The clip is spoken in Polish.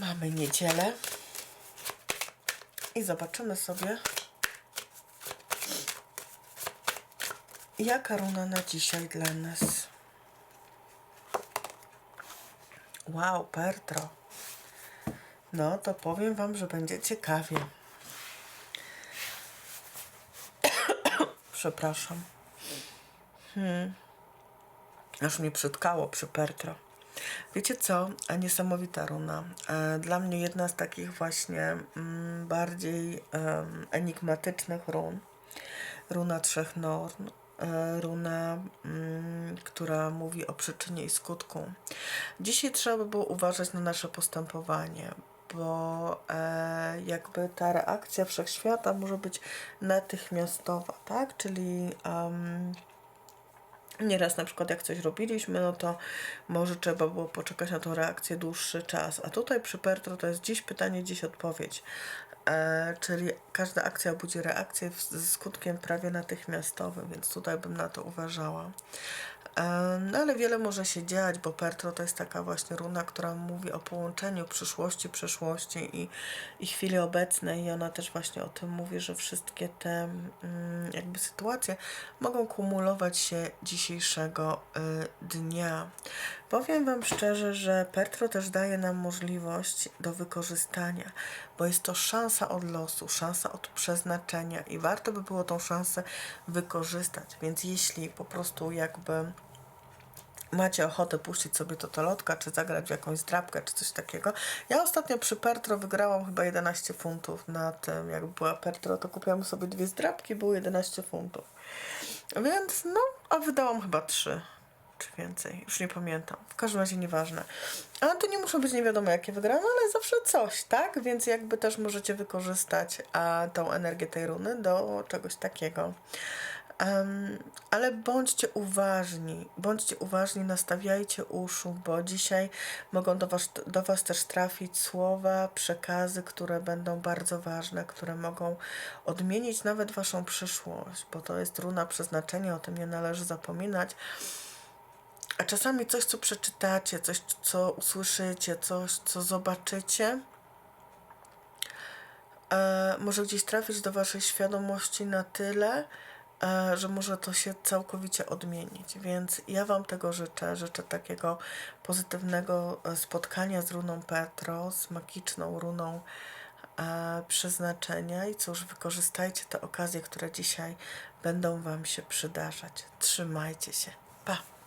Mamy niedzielę. I zobaczymy sobie, jaka runa na dzisiaj dla nas. Wow, Pertro. No to powiem Wam, że będzie ciekawie. Przepraszam. Hmm. Aż mnie przytkało przy Pertro. Wiecie co? A Niesamowita runa. E, Dla mnie jedna z takich właśnie mm, bardziej enigmatycznych run. Runa Trzech Norn. E, Runa, mm, która mówi o przyczynie i skutku. Dzisiaj trzeba by było uważać na nasze postępowanie, bo e, jakby ta reakcja wszechświata może być natychmiastowa, tak? Czyli em, Nieraz na przykład jak coś robiliśmy, no to może trzeba było poczekać na tą reakcję dłuższy czas. A tutaj przy Pertro to jest dziś pytanie, dziś odpowiedź. E, czyli każda akcja budzi reakcję ze skutkiem prawie natychmiastowym, więc tutaj bym na to uważała. E, no ale wiele może się dziać, bo Pertro to jest taka właśnie runa, która mówi o połączeniu przyszłości, przeszłości i, i chwili obecnej i ona też właśnie o tym mówi, że wszystkie te mm, jakby sytuacje mogą kumulować się dzisiejszego y, dnia. Powiem Wam szczerze, że Pertro też daje nam możliwość do wykorzystania, bo jest to szansa od losu, szansa od przeznaczenia i warto by było tą szansę wykorzystać. Więc jeśli po prostu jakby macie ochotę puścić sobie totolotka, czy zagrać w jakąś zdrabkę, czy coś takiego. Ja ostatnio przy Pertro wygrałam chyba 11 funtów na tym, jak była Pertro, to kupiłam sobie dwie zdrabki, było 11 funtów. Więc no, a wydałam chyba 3 czy więcej, już nie pamiętam. W każdym razie nieważne. Ale to nie muszą być nie wiadomo jakie wygrane, ale zawsze coś, tak? Więc jakby też możecie wykorzystać a, tą energię tej runy do czegoś takiego. Em, ale bądźcie uważni, bądźcie uważni, nastawiajcie uszu, bo dzisiaj mogą do was, do was też trafić słowa, przekazy, które będą bardzo ważne, które mogą odmienić nawet waszą przyszłość, bo to jest runa przeznaczenia, o tym nie należy zapominać. A czasami coś, co przeczytacie, coś, co usłyszycie, coś, co zobaczycie, e, może gdzieś trafić do Waszej świadomości na tyle, że może to się całkowicie odmienić. Więc ja Wam tego życzę. Życzę takiego pozytywnego e, spotkania z runą Petro, z magiczną runą e, przeznaczenia. I cóż, wykorzystajcie te okazje, które dzisiaj będą Wam się przydarzać. Trzymajcie się. Pa!